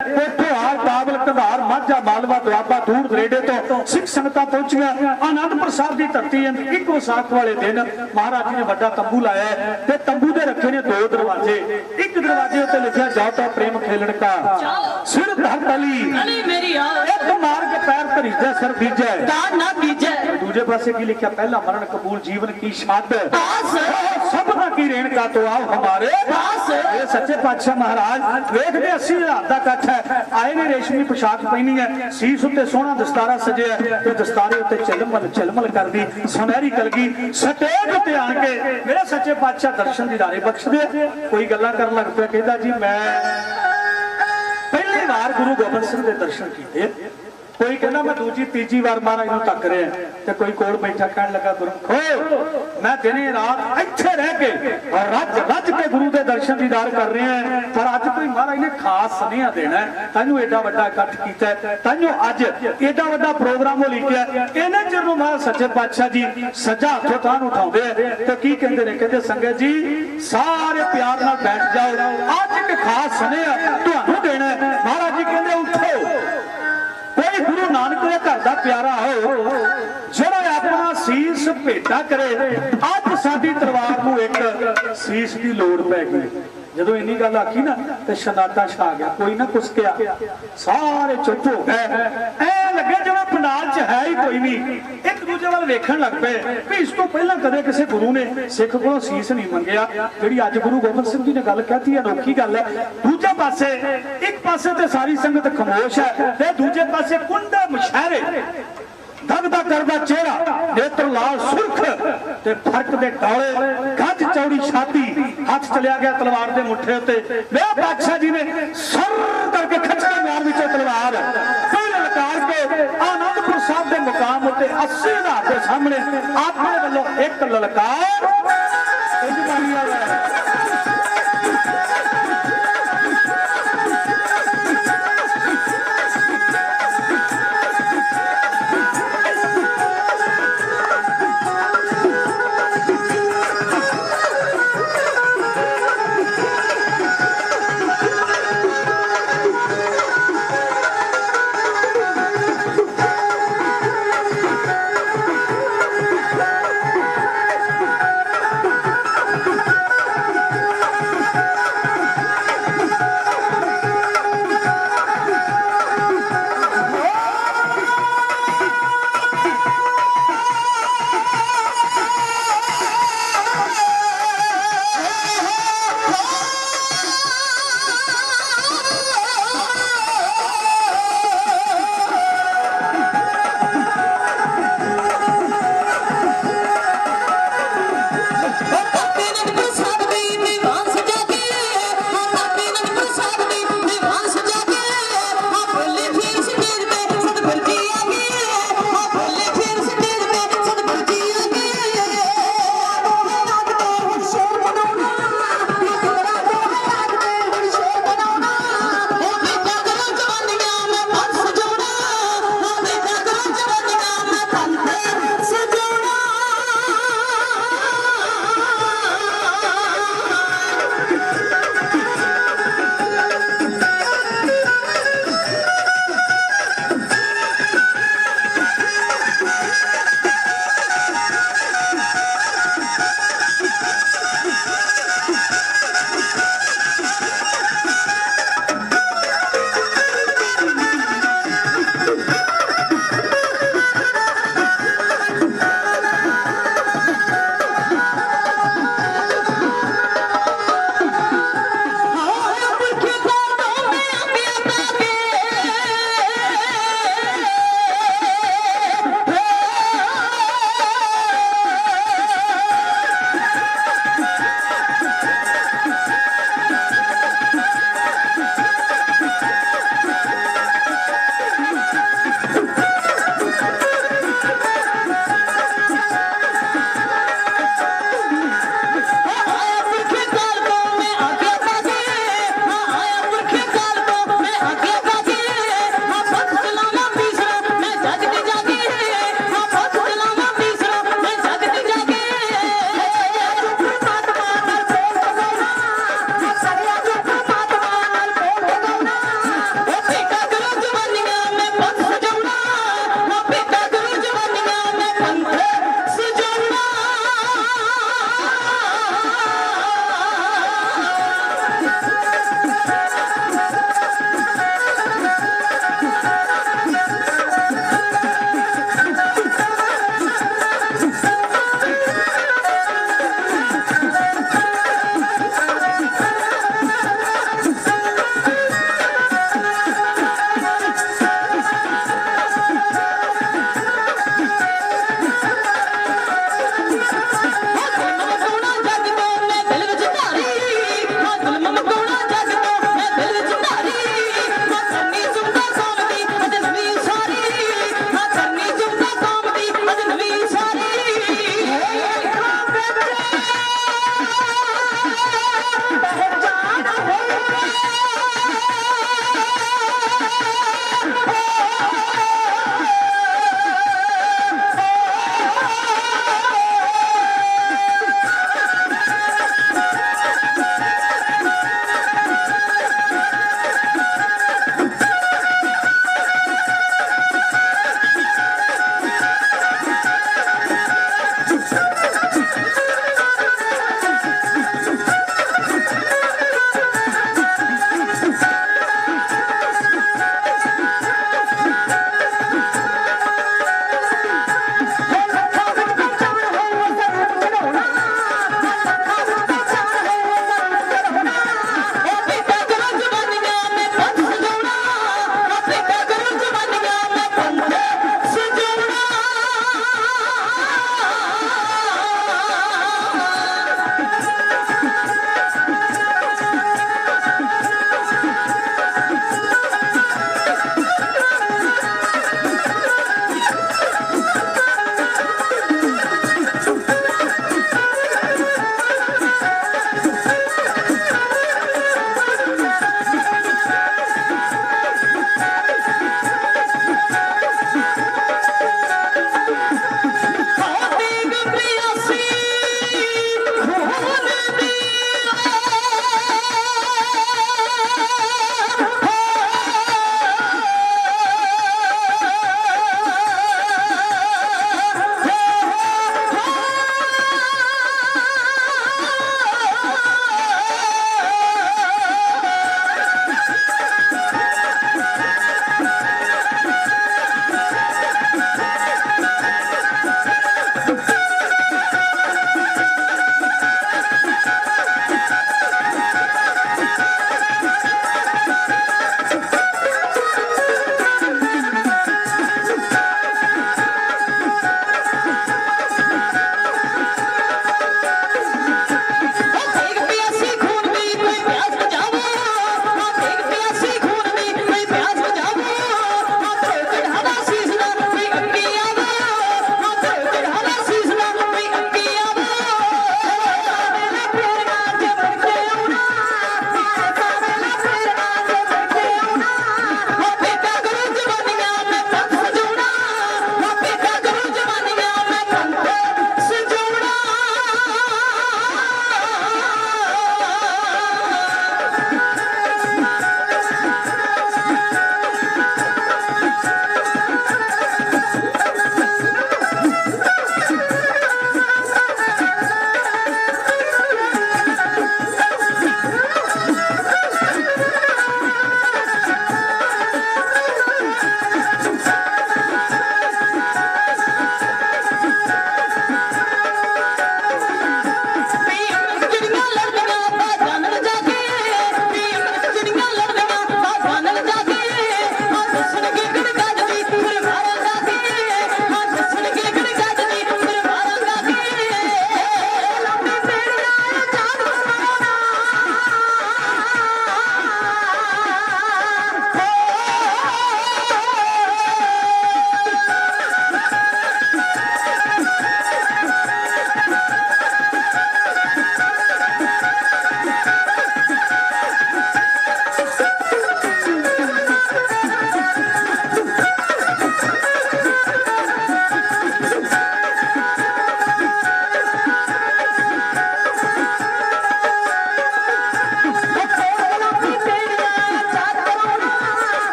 ਕੋਠੇਹਾਰ ਕਾਬਲ ਕੰਧਾਰ ਮਾਝਾ ਮਾਲਵਾ ਦੁਆਬਾ ਦੂਰ ਦਰੇਡੇ ਤੋਂ ਸਿੱਖ ਸੰਗਤਾਂ ਪਹੁੰਚੀਆਂ। ਆਨੰਦਪੁਰ ਸਾਹਿਬ ਦੀ ਧਰਤੀ ਅੰਦਰ ਇੱਕ ਵਿਸਾਖ ਵਾਲੇ ਦਿਨ ਮਹਾਰਾਜ ਨੇ ਵੱਡਾ ਤੰਬੂ ਲਾਇਆ ਤੇ ਤੰਬੂ ਦੇ ਰੱਖੇ ਨੇ ਦੋ ਦਰਵਾਜ਼ੇ। ਇੱਕ ਦਰਵਾਜ਼ੇ ਉੱਤੇ ਲਿਖਿਆ ਜਾਓ ਤਾਂ ਪ੍ਰੇਮ ਖੇਲਣ ਕਾ। ਸਿਰ ਧਰ ਤਲੀ। ਅਲੀ ਮੇਰੀ ਆ ਇੱਕ ਮਾਰ ਕੇ ਪੈਰ ਧਰੀਜੈ ਸਰ ਬੀਜੈ। ਦਾ ਨਾ ਕੀਜੈ। ਦੂਜੇ ਪਾਸੇ ਕੀ ਲਿਖਿਆ ਪਹਿਲਾ ਮਰਨ ਕਬੂਲ ਜੀਵਨ ਕੀ ਸ਼ਾਦ ਆਸ। ਸਭਨਾ ਕੀ ਰੇਣਕਾ ਤੋਂ ਆਓ ਹਮਾਰੇ ਪਾਸ। ਇਹ ਸੱਚੇ ਪਾਤਸ਼ਾਹ ਮਹਾਰਾਜ, ਵੇਖਦੇ 80 ਦਾ ਇਕੱਠ ਹੈ। ਆਏ ਨੇ, ਰੇਸ਼ਮੀ ਪੋਸ਼ਾਕ ਪਹਿਨੀ ਹੈ। ਸੀਸ ਉੱਤੇ ਸੋਹਣਾ ਦਸਤਾਰਾ ਸਜਿਆ ਤੇ ਦਸਤਾਰੇ ਉੱਤੇ ਚਲਮਲ ਚਲਮਲ ਕਰਦੀ ਸੁਨਹਿਰੀ ਕਲਗੀ ਸਟੇਜ ਉੱਤੇ ਆਣ ਕੇ ਮੇਰੇ ਸੱਚੇ ਪਾਤਸ਼ਾਹ ਦਰਸ਼ਨ ਦੀਦਾਰੇ ਬਖਸ਼ਦੇ ਕੋਈ ਗੱਲਾਂ ਕਰਨ ਲੱਗ ਪਿਆ, ਕਹਿੰਦਾ ਜੀ, ਮੈਂ ਪਹਿਲੀ ਵਾਰ ਗੁਰੂ ਗੋਬਿੰਦ ਸਿੰਘ ਦੇ ਦਰਸ਼ਨ ਕੀਤੇ ਕੋਈ ਕਹਿੰਦਾ ਮੈਂ ਦੂਜੀ, ਤੀਜੀ ਵਾਰ ਮਹਾਰਾਜ ਨੂੰ ਤੱਕ ਰਿਹਾ ਤੇ ਕੋਈ ਕੋਲ ਬੈਠਾ ਕਹਿਣ ਲੱਗਾ ਗੁਰਮਖੋ ਮੈਂ ਦਿਨੇ ਰਾਤ ਇੱਥੇ ਰਹਿ ਕੇ ਔਰ ਰੱਜ ਰੱਜ ਕੇ ਗੁਰੂ ਦੇ ਦਰਸ਼ਨ ਦੀਦਾਰ ਕਰ ਰਿਹਾ ਪਰ ਅੱਜ ਕੋਈ ਮਹਾਰਾਜ ਨੇ ਖਾਸ ਸੁਨੇਹਾ ਦੇਣਾ ਤੈਨੂੰ ਐਡਾ ਵੱਡਾ ਇਕੱਠ ਕੀਤਾ ਤੈਨੂੰ ਅੱਜ ਐਡਾ ਵੱਡਾ ਪ੍ਰੋਗਰਾਮ ਉਹ ਲਿਖਿਆ ਇਹਨੇ ਚਿਰ ਨੂੰ ਮਹਾਰਾਜ ਸੱਚੇ ਪਾਤਸ਼ਾਹ ਜੀ ਸੱਜਾ ਹੱਥੋਂ ਤਾਂ ਨੂੰ ਉਠਾਉਂਦੇ ਆ ਤੇ ਕੀ ਕਹਿੰਦੇ ਨੇ? ਕਹਿੰਦੇ ਸੰਗਤ ਜੀ, ਸਾਰੇ ਪਿਆਰ ਨਾਲ ਬੈਠ ਜਾਓ। ਅੱਜ ਇੱਕ ਖਾਸ ਸੁਨੇਹਾ ਤੁਹਾਨੂੰ ਦੇਣਾ ਮਹਾਰਾਜ ਜੀ ਕਹਿੰਦੇ, ਉੱਠੋ। ਗੁਰੂ ਨਾਨਕ ਦੇ ਘਰ ਦਾ ਪਿਆਰਾ ਹੋ। ਜਿਹੜਾ ਆਪਣਾ ਸੀਸ ਭੇਟਾ ਕਰੇ ਅੱਜ ਸਾਡੀ ਤਲਵਾਰ ਨੂੰ ਇੱਕ ਸੀਸ ਦੀ ਲੋੜ ਪੈ ਗਈ। ਜਦੋਂ ਇੰਨੀ ਗੱਲ ਆਖੀ ਨਾ, ਤੇ ਸ਼ਨਾਟਾ ਛਾ ਗਿਆ, ਕੋਈ ਨਾ ਕੁਛ ਕਿਹਾ ਸਾਰੇ ਚੁੱਪ ਹੋ ਗਏ। 'ਚ ਹੈ ਹੀ ਕੋਈ ਨਹੀਂ। ਇੱਕ ਦੂਜੇ ਵੱਲ ਵੇਖਣ ਲੱਗ ਪਏ ਵੀ ਇਸ ਤੋਂ ਪਹਿਲਾਂ ਕਦੇ ਕਿਸੇ ਗੁਰੂ ਨੇ ਸਿੱਖ ਕੋਲੋਂ ਸੀਸ ਨਹੀਂ ਮੰਗਿਆ। ਜਿਹੜੀ ਅੱਜ ਗੁਰੂ ਗੋਬਿੰਦ ਸਿੰਘ ਜੀ ਨੇ ਗੱਲ ਕਹਤੀ ਅਨੋਖੀ ਗੱਲ ਹੈ। ਦੂਜੇ ਪਾਸੇ, ਇੱਕ ਪਾਸੇ ਤੇ ਸਾਰੀ ਸੰਗਤ ਖਮੋਸ਼ ਹੈ ਤੇ ਦੂਜੇ ਪਾਸੇ ਕੁੰਡਾ ਮੁਸ਼ਹਿਰੇ, ਦਗਦਾ ਕਰਦਾ ਚਿਹਰਾ, ਨੇਤਰ ਲਾਲ ਸੁਰਖ ਤੇ ਫ਼ਰਕ ਦੇ ਡਾਲੇ ਗੱਜ ਚੌੜੀ ਛਾਤੀ, ਹੱਥ ਚਲਿਆ ਗਿਆ ਤਲਵਾਰ ਦੇ ਮੁੱਠੇ ਉੱਤੇ। ਮੇਰਾ ਬਾਦਸ਼ਾਹ ਜੀ ਨੇ ਸਰ ਕਰਕੇ ਖੱਚੇ ਮਾਰ ਵਿੱਚੋਂ ਤਲਵਾਰ। ਫਿਰ ਲਲਕਾਰ ਆਨੰਦਪੁਰ ਸਾਹਿਬ ਦੇ ਮੁਕਾਮ ਉੱਤੇ 80 ਹਜ਼ਾਰ ਦੇ ਸਾਹਮਣੇ ਆਪਣੇ ਵੱਲੋਂ ਇੱਕ ਲਲਕਾਰ ਇੰਜ ਮਾਰੀ ਆ